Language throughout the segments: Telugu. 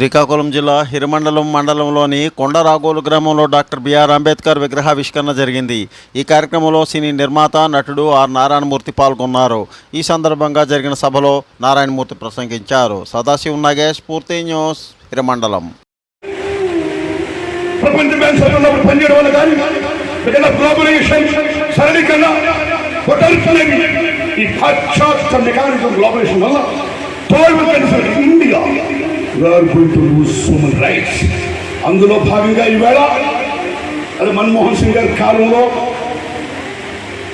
శ్రీకాకుళం జిల్లా హిరమండలం మండలంలోని కొండరాగోలు గ్రామంలో డాక్టర్ బిఆర్ అంబేద్కర్ విగ్రహావిష్కరణ జరిగింది. ఈ కార్యక్రమంలో సినీ నిర్మాత నటుడు ఆర్ నారాయణమూర్తి పాల్గొన్నారు. ఈ సందర్భంగా జరిగిన సభలో నారాయణమూర్తి ప్రసంగించారు. సదాశివ్ నాగేష్ పూర్తి న్యూస్ హిరమండలం. ప్రపంచ బ్యాంక్ సభ్యులు పనిచేయడం వల్ల కానీ గ్లోబలైజేషన్ సరళీకరణ ఈ పాశ్చాత్య మెకానిజం గ్లోబలైజేషన్ వల్ల we are going to lose human rights అందులో భాగంగా ఈవేళ అది మన్మోహన్ సింగ్ గారి కాలంలో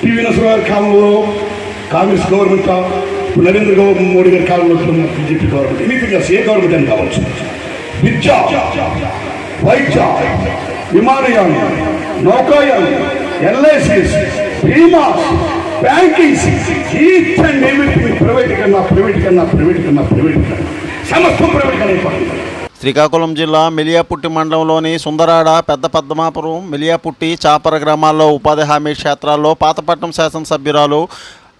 పివి నరసింహ గారి కాలంలో కాంగ్రెస్ గవర్నమెంట్ ఇప్పుడు నరేంద్ర మోడీ గారి కాలంలో బీజేపీ గవర్నమెంట్ ఎనీథింగ్ ఎల్స్ ఏ గవర్నమెంట్ అని కావచ్చు. విద్య వైద్య విమానయానం నౌకాయానం LICs బీమాస్ banking each and everything private కన్నా ప్రైవేట్ కన్నా ప్రైవేట్ కన్నా ప్రైవేట్ కన్నా. సమస్తం ప్రైవేట్ కన్నా అయిపోతుంది శ్రీకాకుళం జిల్లా మిలియాపుట్టి మండలంలోని సుందరాడ పెద్ద పద్మాపురం మిలియాపుట్టి చాపర గ్రామాల్లో ఉపాధి హామీ క్షేత్రాల్లో పాతపట్నం శాసనసభ్యురాలు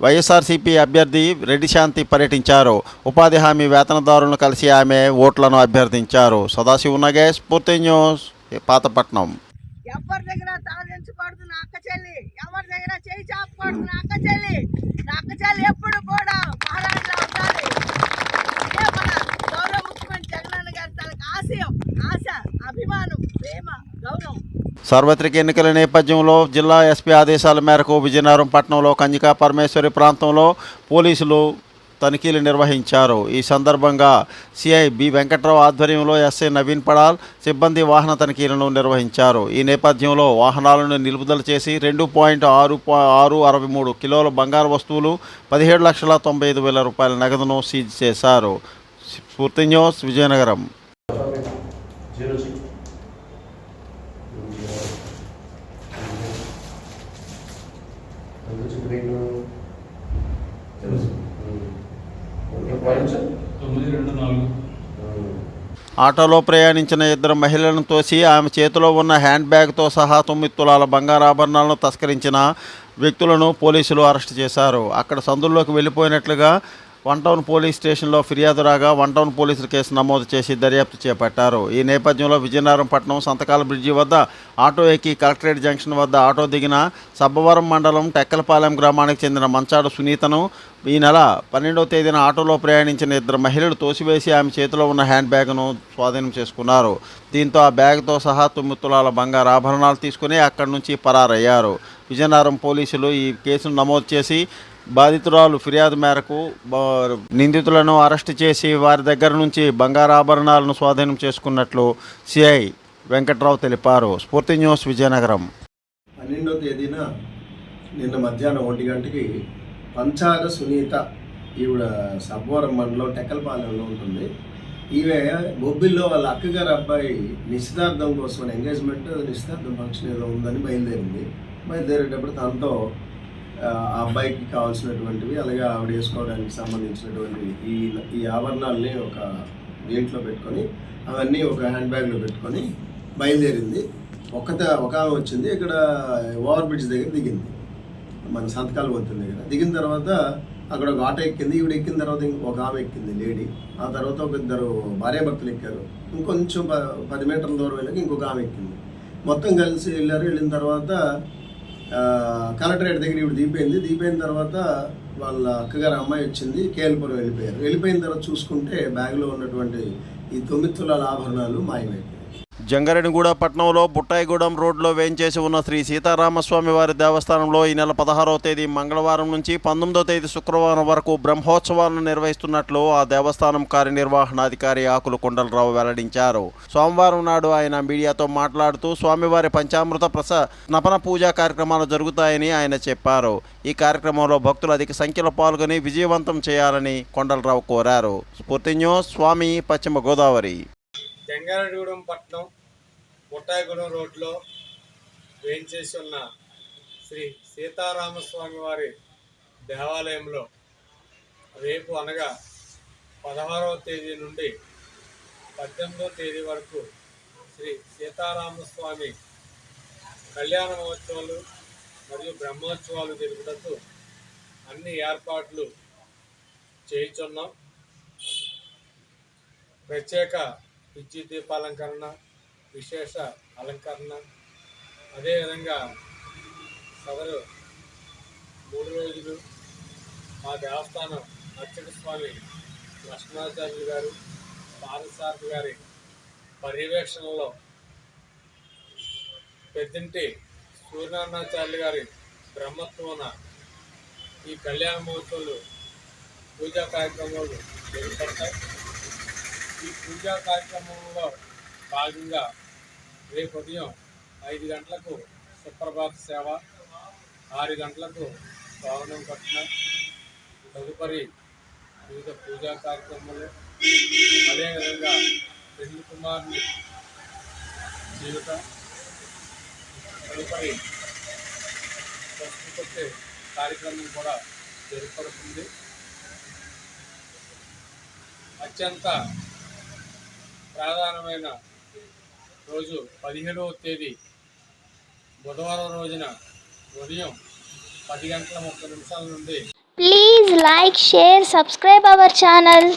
వైఎస్ఆర్సీపీ అభ్యర్థి రెడ్డి శాంతి పర్యటించారు. ఉపాధి హామీ వేతనదారులను కలిసి ఆమె ఓట్లను అభ్యర్థించారు. సదాశివ్ నగేష్ పూర్తి న్యూస్ పాతపట్నం. ఎవరి దగ్గర తలదించకూడదు నా అక్క చెల్లి? ఎవరి దగ్గర చేయి చాపకూడదు నా అక్క చెల్లి? నా అక్క చెల్లి ఎప్పుడు కూడా మహారాజులో ఉండాలి ఇదే మన గౌరవ ముఖ్యమంత్రి జగనన్న గారి తనకు ఆశయం ఆశ అభిమానం ప్రేమ గౌరవం. సార్వత్రిక ఎన్నికల నేపథ్యంలో జిల్లా ఎస్పీ ఆదేశాల మేరకు విజయనగరం పట్టణంలో కంజికా పరమేశ్వరి ప్రాంతంలో పోలీసులు తనిఖీలు నిర్వహించారు. ఈ సందర్భంగా సిఐ బి వెంకట్రావు ఆధ్వర్యంలో ఎస్ఐ నవీన్ పడాల్ సిబ్బంది వాహన తనిఖీలను నిర్వహించారు. ఈ నేపథ్యంలో వాహనాలను నిలుపుదల చేసి రెండు పాయింట్ ఆరు ఆరు అరవై మూడు కిలోల బంగారు వస్తువులు పదిహేడు లక్షల తొంభై ఐదు వేల రూపాయల నగదును సీజ్ చేశారు. స్ఫూర్తి న్యూస్ విజయనగరం జీరో సిక్స్ తొమ్మిది రెండు నాలుగు ఆటోలో ప్రయాణించిన ఇద్దరు మహిళలను తోసి ఆమె చేతిలో ఉన్న హ్యాండ్ బ్యాగ్తో సహా తొమ్మిది తులాల బంగారాభరణాలను తస్కరించిన వ్యక్తులను పోలీసులు అరెస్ట్ చేశారు. అక్కడ సందుల్లోకి వెళ్ళిపోయినట్లుగా వన్ టౌన్ పోలీస్ స్టేషన్లో ఫిర్యాదు రాగా వన్ టౌన్ పోలీసులు కేసు నమోదు చేసి దర్యాప్తు చేపట్టారు. ఈ నేపథ్యంలో విజయనగరం పట్టణం సంతకాల బ్రిడ్జి వద్ద ఆటో ఎక్కి కలెక్టరేట్ జంక్షన్ వద్ద ఆటో దిగిన సబ్బవరం మండలం టెక్కలపాలెం గ్రామానికి చెందిన మంచాడు సునీతను ఈ నెల పన్నెండవ తేదీన ఆటోలో ప్రయాణించిన ఇద్దరు మహిళలు తోసివేసి ఆమె చేతిలో ఉన్న హ్యాండ్ బ్యాగ్ను స్వాధీనం చేసుకున్నారు. దీంతో ఆ బ్యాగ్తో సహా తొమ్మిది తులాల బంగారు ఆభరణాలు తీసుకుని అక్కడి నుంచి పరారయ్యారు. విజయనగరం పోలీసులు ఈ కేసును నమోదు చేసి బాధితురాలు ఫిర్యాదు మేరకు బ- నిందితులను అరెస్ట్ చేసి వారి దగ్గర నుంచి బంగారాభరణాలను స్వాధీనం చేసుకున్నట్లు సిఐ వెంకట్రావు తెలిపారు. స్ఫూర్తి న్యూస్ విజయనగరం. పన్నెండో తేదీన నిన్న మధ్యాహ్నం ఒంటి గంటకి పంచాగ సునీత ఈవిడ సబ్బోరం మండలం టెక్కలపాలెంలో ఉంటుంది. ఈమె బొబ్బిల్లో వాళ్ళ అక్కగారు అబ్బాయి నిశ్చితార్థం కోసం ఎంగేజ్మెంట్ నిశ్చితార్థం ఫంక్షన్ ఏదో ఉందని బయలుదేరింది. బయలుదేరేటప్పుడు తనతో ఆ అబ్బాయికి కావాల్సినటువంటివి అలాగే ఆవిడ వేసుకోవడానికి సంబంధించినటువంటివి ఈ ఈ ఆభరణాలని ఒక దీంట్లో పెట్టుకొని అవన్నీ ఒక హ్యాండ్ బ్యాగ్లో పెట్టుకొని బయలుదేరింది. ఒక్కత ఒక ఆమె వచ్చింది ఇక్కడ ఓవర్ బ్రిడ్జ్ దగ్గర దిగింది. మన సంతకాలు వచ్చింది దగ్గర. దిగిన తర్వాత అక్కడ ఒక ఆటో ఎక్కింది ఈవిడ ఎక్కిన తర్వాత ఒక ఆమె ఎక్కింది లేడీ. ఆ తర్వాత ఒక ఇద్దరు భార్యాభర్తలు ఎక్కారు. ఇంకొంచెం ప- పది మీటర్ల దూరం వెళ్ళాక ఇంకొక ఆమె ఎక్కింది. మొత్తం కలిసి వెళ్ళారు వెళ్ళిన తర్వాత కలెక్టరేట్ దగ్గర ఇప్పుడు దిగిపోయింది. దిగిపోయిన తర్వాత వాళ్ళ అక్కగారు అమ్మాయి వచ్చింది కేఎల్పురం వెళ్ళిపోయారు. వెళ్ళిపోయిన తర్వాత చూసుకుంటే బ్యాగ్లో ఉన్నటువంటి ఈ తొమ్మిది తులాల ఆభరణాలు మాయమైపోయాయి. జంగారెడ్డిగూడ పట్టణంలో బుట్టాయిగూడెం రోడ్లో వేయించేసి ఉన్న శ్రీ సీతారామస్వామి వారి దేవస్థానంలో ఈ నెల పదహారవ తేదీ మంగళవారం నుంచి పంతొమ్మిదవ తేదీ శుక్రవారం వరకు బ్రహ్మోత్సవాలను నిర్వహిస్తున్నట్లు ఆ దేవస్థానం కార్యనిర్వహణాధికారి ఆకులు కొండలరావు వెల్లడించారు. సోమవారం నాడు ఆయన మీడియాతో మాట్లాడుతూ స్వామివారి పంచామృత ప్రస నపన పూజా కార్యక్రమాలు జరుగుతాయని ఆయన చెప్పారు. ఈ కార్యక్రమంలో భక్తులు అధిక సంఖ్యలో పాల్గొని విజయవంతం చేయాలని కొండలరావు కోరారు. స్ఫూర్తి న్యూస్ స్వామి పశ్చిమ గోదావరి. జంగారెడ్డిగూడెం పట్టణం ముట్టాయిగూడెం రోడ్లో వేయించేసి ఉన్న శ్రీ సీతారామస్వామి వారి దేవాలయంలో రేపు అనగా పదహారవ తేదీ నుండి పద్దెనిమిదవ తేదీ వరకు శ్రీ సీతారామస్వామి కళ్యాణ మహోత్సవాలు మరియు బ్రహ్మోత్సవాలు జరుపుటకు అన్ని ఏర్పాట్లు చేయుచున్నాం. ప్రత్యేక పిచ్చి దీపాలంకరణ విశేష అలంకరణ. అదేవిధంగా సదరు మూడు రోజులు మా దేవస్థానం అచ్చడి స్వామి లక్ష్మణాచార్యులు గారు పారసారథి గారి పర్యవేక్షణలో పెద్దింటి సూర్యనారాయణాచార్యులు గారి బ్రహ్మత్వన ఈ కళ్యాణ మహోత్సవాలు పూజా కార్యక్రమాలు జరుగుతుంటాయి ఈ పూజా కార్యక్రమంలో భాగంగా రేపు ఉదయం ఐదు గంటలకు సుప్రభాత సేవ ఆరు గంటలకు పవనం పట్టిన తదుపరి వివిధ పూజా కార్యక్రమాలు. అదేవిధంగా పెళ్ళి కుమారుని జీవితం తదుపరి పసుపు కార్యక్రమం కూడా జరపడుతుంది అత్యంత ప్రధానమైన రోజు పదిహేడవ తేదీ బుధవారం రోజున ఉదయం పది గంటల ముప్పై నిమిషాల నుండి please like share subscribe our channel